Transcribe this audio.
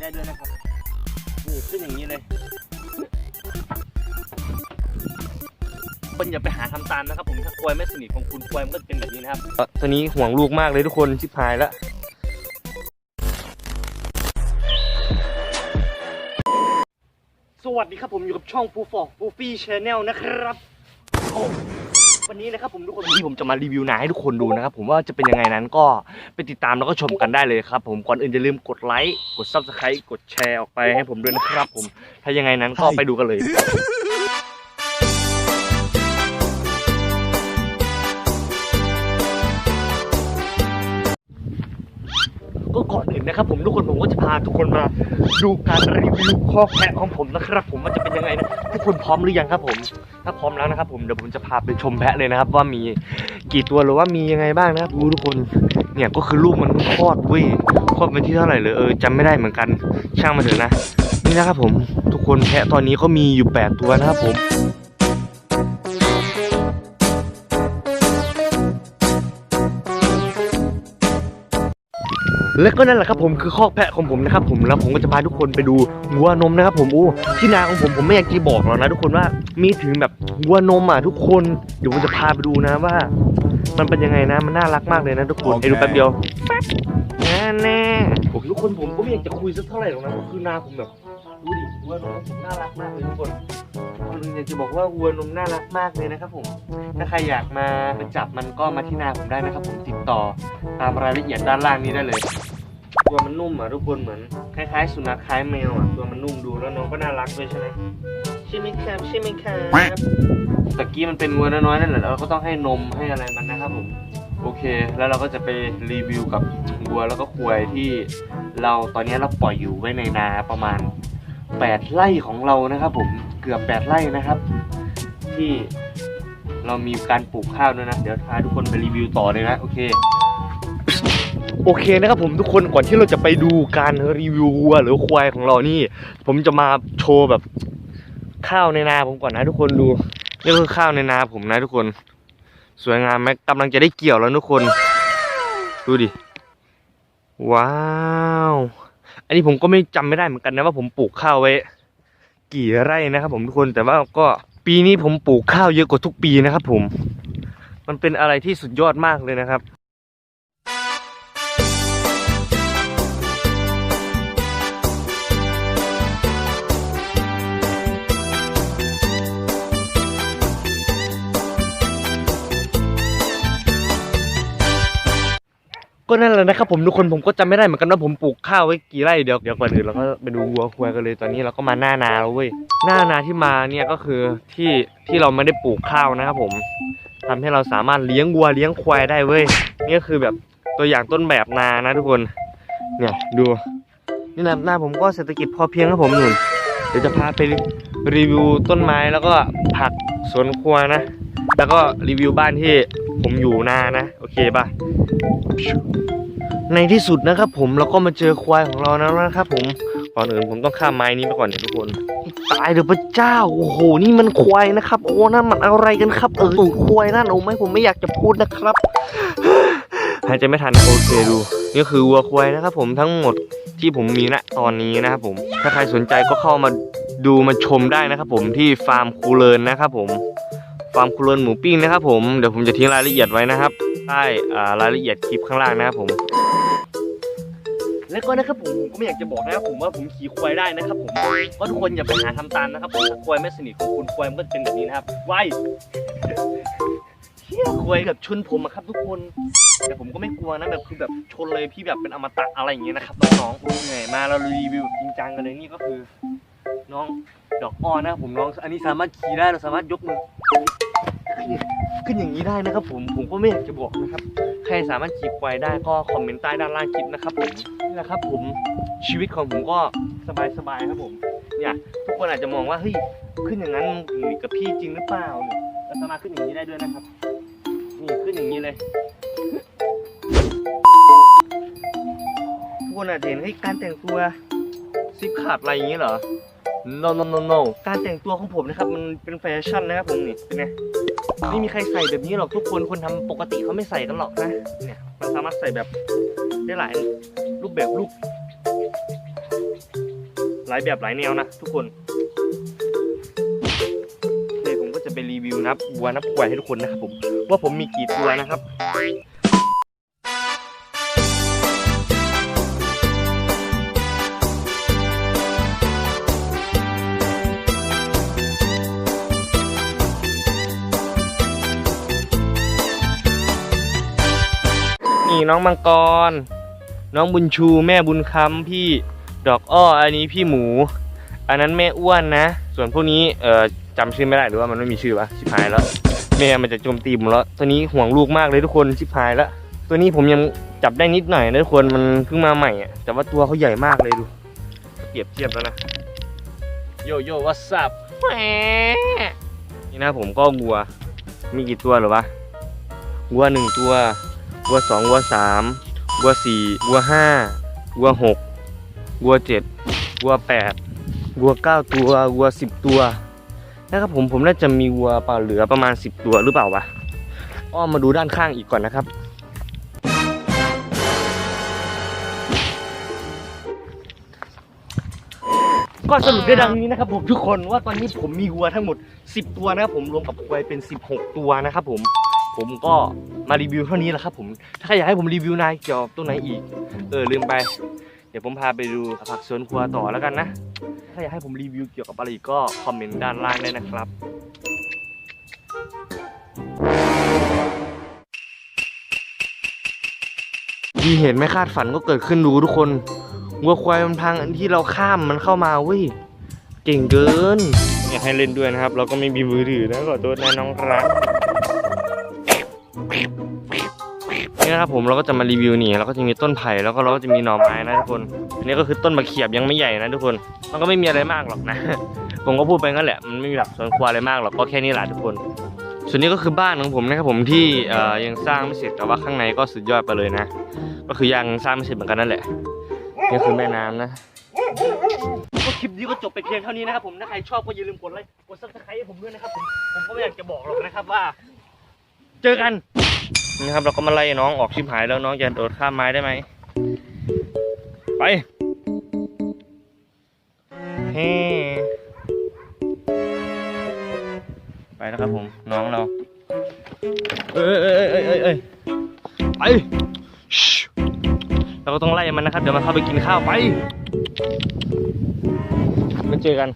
นี้ได้ด้วยนะครับนี่ขึ้นอย่างนี้เลยคนอย่าไปหาทำตามนะครับผมถ้าควายไม่สนิทของคุณควายมันก็จะเป็นแบบนี้นะครับตัวนี้ห่วงลูกมากเลยทุกคนชิบหายแล้วสวัสดีครับผมอยู่กับช่องฟูฟอกฟูฟี่ชแนลนะครับโอ้ วันนี้นะครับผมทุกคนวันนี้ผมจะมารีวิวนาให้ทุกคนดูนะครับผมว่าจะเป็นยังไงนั้นก็ไปติดตามแล้วก็ชมกันได้เลยครับผมก่อนอื่นอย่าลืมกดไลค์กด subscribe กดแชร์ออกไปให้ผมด้วยนะครับผมถ้ายังไงนั้นก็ไปดูกันเลยก็ก่อนอื่นนะครับผมทุกคนผมก็จะพาทุกคนมาดูการรีวิวข้อแพะของผมนะครับ ผมว่าจะเป็นยังไงนะทุกคนพร้อมหรือยังครับผม ถ้าพร้อมแล้วนะครับผมเดี๋ยวผมจะพาไปชมแพะเลยนะครับ ว่ามีกี่ตัวหรือว่ามียังไงบ้างนะครับดูทุกคนเนี่ยก็คือลูกมันคลอดเว้ยคลอดเป็นที่เท่าไหร่เลยเออจำไม่ได้เหมือนกันช่างมาเถอะนะ นี่นะครับผมทุกคนแพะตอนนี้ก็มีอยู่ 8 ตัวนะครับผม และก็นั่นแหละครับผมคือคอกแพะของผมนะครับผมแล้วผมก็จะพาทุกคนไปดูวัวนมนะครับผมโอ้ที่นาของผมผมไม่อยากจะบอกหรอกนะทุกคนว่ามีถึงแบบวัวนมอะทุกคนเดี๋ยวผมจะพาไปดูนะว่า มันเป็นยังไงนะมันน่ารักมากเลยนะทุกคนโอเคไอ้ดูแป๊บเดียวแป๊บแน่แน่โอ้ทุกคนผมก็ไม่อยากจะคุยสักเท่าไหร่หรอกนะก็คือนาผมแบบดูดิวัวนมผมน่ารักมากเลยทุกคนคนนึงอยากจะบอกว่าวัวนมน่ารักมากเลยนะครับผมถ้าใครอยากมาจับมันก็มาที่นาผมได้นะครับผมติดต่อตามรายละเอียดด้านล่างนี้ได้เลย ตัวมันนุ่มอะทุกคนเหมือนคล้ายๆ สุนัขคล้ายแมวอะตัวมันนุ่มดูแล้วน้องก็น่ารักด้วยใช่ไหมใช่ไหมครับใช่ไหมครับตะกี้มันเป็นวัวน้อยๆนั่นแหละเราก็ต้องให้นมให้อะไรมันนะครับผมโอเค แล้วเราก็จะไปรีวิวกับวัวแล้วก็ควายที่เราตอนนี้เราปล่อยอยู่ไว้ในนาประมาณ 8 ไร่ของเรานะครับผมเกือบ 8 ไร่นะครับ ที่เรามีการปลูกข้าวด้วยนะ เดี๋ยวพาทุกคนไปรีวิวต่อเลยนะ โอเค โอเคนะครับผมทุกคนก่อนที่เราจะไปดูการรีวิววัวหรือควายของเรานี่ ผมจะมาโชว์แบบข้าวในนาผมก่อนนะทุกคนดูนี่คือข้าวในนาผมนะทุกคน สวยงามไหมกำลังจะได้เกี่ยวแล้วทุกคน ดูดิว้าวอันนี้ผมก็ไม่จำไม่ได้เหมือนกันนะว่าผมปลูกข้าวไว้ กี่ไร่นะครับผมทุกคนแต่ว่าก็ปีนี้ผมปลูกข้าวเยอะกว่าทุกปีนะครับผม มันเป็นอะไรที่สุดยอดมากเลยนะครับ ก็นั่นแหละนะครับผมทุกคนผมก็จำไม่ได้เหมือนกันว่าผมปลูกข้าวไว้กี่ไร่เดี๋ยวเดี๋ยวก่อนอื่นเราก็ไปดูวัวควายกันเลยตอนนี้เราก็มาหน้านาแล้วเว้ยหน้านาที่มาเนี่ยก็คือที่ที่เราไม่ได้ปลูกข้าวนะครับผมทำให้เราสามารถเลี้ยงวัวเลี้ยงควายได้เว้ยนี่ก็คือแบบตัวอย่างต้นแบบนานะทุกคนเนี่ยดูนี่นะหน้าผมก็เศรษฐกิจพอเพียงครับผมหนุนเดี๋ยวจะพาไปรีวิวต้นไม้แล้วก็ผักสวนครัวนะ แล้วก็รีวิวบ้านที่ ผมอยู่นานะ โอเคป่ะ ในที่สุดนะครับ ผมเราก็มาเจอควายของเราแล้วนะครับ ผมก่อนอื่นผมต้องข้ามไม้นี้ไปก่อนเนี่ยทุกคน ตายเถอะพระเจ้าโอ้โหนี่มันควายนะครับ โอ้นั่นมันอะไรกันครับเออตูดควายนั่นโอ้ไม่ผมไม่อยากจะพูดนะครับหายใจไม่ทันโอเคดูนี่คือวัวควายนะครับ ผมทั้งหมดที่ผมมีณตอนนี้นะครับผมถ้าใครสนใจก็เข้ามาดูมาชมได้นะครับ ผมที่ฟาร์มคูเลนนะครับ ผม ฟาร์มคูเลินหมูปิ้งนะครับผมเดี๋ยวผมจะทิ้งรายละเอียดไว้นะครับใต้อ่รายละเอียดคลิปข้างล่างนะครับผม แล้วก็นะครับผมก็ไม่อยากจะบอกนะครับผมว่าผมขี่ควายได้นะครับผมก็ทุกคนอย่าไปหาทำตามนะครับผมควายไม่สนิทของคุณควายมันก็จะเป็นแบบนี้นะครับไว้เฮียควายกับชนผมอะครับ ทุกคนแต่ผมก็ไม่กลัวนะแบบคือแบบชนเลยพี่แบบเป็นอมตะอะไรอย่างเงี้ยนะครับน้องๆโอ้ยเหนื่อยมาเรารีวิวจริงจังกันเลยนี่ก็คือ น้องดอกอ้อนะครับผมน้องอันนี้สามารถขี่ได้เราสามารถยกมือ ขึ้นอย่างนี้ได้นะครับผมผมก็ไม่อยากจะบอกนะครับ ใครสามารถจีบควายได้ก็คอมเมนต์ใต้ด้านล่างคลิปนะครับผมนี่แหละครับผมชีวิตของผมก็สบายๆครับผมเนี่ยทุกคนอาจจะมองว่าเฮ้ยขึ้นอย่างนั้นหรือกับพี่จริงหรือเปล่าเนี่ยเราสามารถขึ้นอย่างนี้ได้ด้วยนะครับนี่ขึ้นอย่างนี้เลยทุกคนอาจจะเห็นเฮ้ยการแต่งตัวซิปขาดอะไรอย่างนี้เหรอ no no no no การแต่งตัวของผมนะครับ มันเป็นแฟชั่นนะครับผมนี่เป็นไง ไม่มีใครใส่แบบนี้หรอกทุกคนคนทำปกติเขาไม่ใส่กันหรอกนะ เนี่ยมันสามารถใส่แบบได้หลายรูปแบบรูปหลายแบบหลายแนวนะทุกคนเลยผมก็จะไปรีวิวนับวัวนับควายให้ทุกคนนะครับผมว่าผมมีกี่ตัวนะครับ น้องมังกร น้องบุญชูแม่บุญคำพี่ดอกอ้ออันนี้พี่หมู อันนั้นแม่อ้วนนะ ส่วนพวกนี้เอ่อจำชื่อไม่ได้หรือว่ามันไม่มีชื่อวะชิบหายแล้วแม่มันจะโจมตีผมแล้วตัวนี้ห่วงลูกมากเลยทุกคนชิบหายแล้วตัวนี้ผมยังจับได้นิดหน่อยนะทุกคนมันเพิ่งมาใหม่อะแต่ว่าตัวเขาใหญ่มากเลยดูเปรียบเทียบแล้วนะโยโย่วัส p แหมนี่นะผมก็วัว มีกี่ตัวหรอวะวัวหนึ่งตัว วัวสองวัวสามวัวสี่วัวห้าวัวหกวัวเจ็ดวัวแปดวัวเก้าตัววัวสิบตัวนะครับผมผมน่าจะมีวัวเปล่าเหลือประมาณสิบตัวหรือเปล่าวะอ้อมมาดูด้านข้างอีกก่อนนะครับ ก็สรุปได้ดังนี้นะครับผมทุกคนว่าตอนนี้ผมมีวัวทั้งหมด 10 ตัวนะครับผมรวมกับควายเป็น 16 ตัวนะครับผม ผมก็มารีวิวเท่านี้แหละครับผม ถ้าใครอยากให้ผมรีวิวนายเกี่ยวกับตัวไหนอีก เออลืมไป เดี๋ยวผมพาไปดูผักสวนครัวต่อแล้วกันนะ ถ้าอยากให้ผมรีวิวเกี่ยวกับอะไรอีกก็คอมเมนต์ด้านล่างได้นะครับมีเหตุไม่คาดฝันก็เกิดขึ้นดูทุกคนวัวควายมันพังอันที่เราข้ามมันเข้ามาเว้ยเก่งเกิน อยากให้เล่นด้วยนะครับ เราก็ไม่มีมือถือนะขอโทษนะน้องรัก นี่นะครับผมเราก็จะมารีวิวนี่เราก็จะมีต้นไผ่แล้วก็เราก็จะมีหน่อไม้นะทุกคน อันนี้ก็คือต้นมะเขียบยังไม่ใหญ่นะทุกคน มันก็ไม่มีอะไรมากหรอกนะ ผมก็พูดไปงั้นแหละ มันไม่มีหลักสวนครัวอะไรมากหรอก ก็แค่นี้แหละทุกคน ส่วนนี้ก็คือบ้านของผมนะครับผมที่ยังสร้างไม่เสร็จแต่ว่าข้างในก็สุดยอดไปเลยนะ ก็คือยังสร้างไม่เสร็จเหมือนกันนั่นแหละ นี่คือแม่น้ำนะก็คลิปนี้ก็จบไปเพียงเท่านี้นะครับผม ถ้าใครชอบก็อย่าลืมกดไลค์ กดซับสไครต์ให้ผมด้วยนะครับผม ผมก็ไม่อยากจะบอกหรอกนะครับว่า เจอกัน นะครับเราก็มาไล่น้องออกชิบหายแล้วน้องจะโดดข้ามไม้ได้ไหมไปเฮ้ไปแล้วครับผมน้องเรา เอ้ยเอ้ยเอ้ยเอ้ยเอ้ยไปเราก็ต้องไล่มันนะครับ เดี๋ยวมันเข้าไปกินข้าวไปมาเจอกัน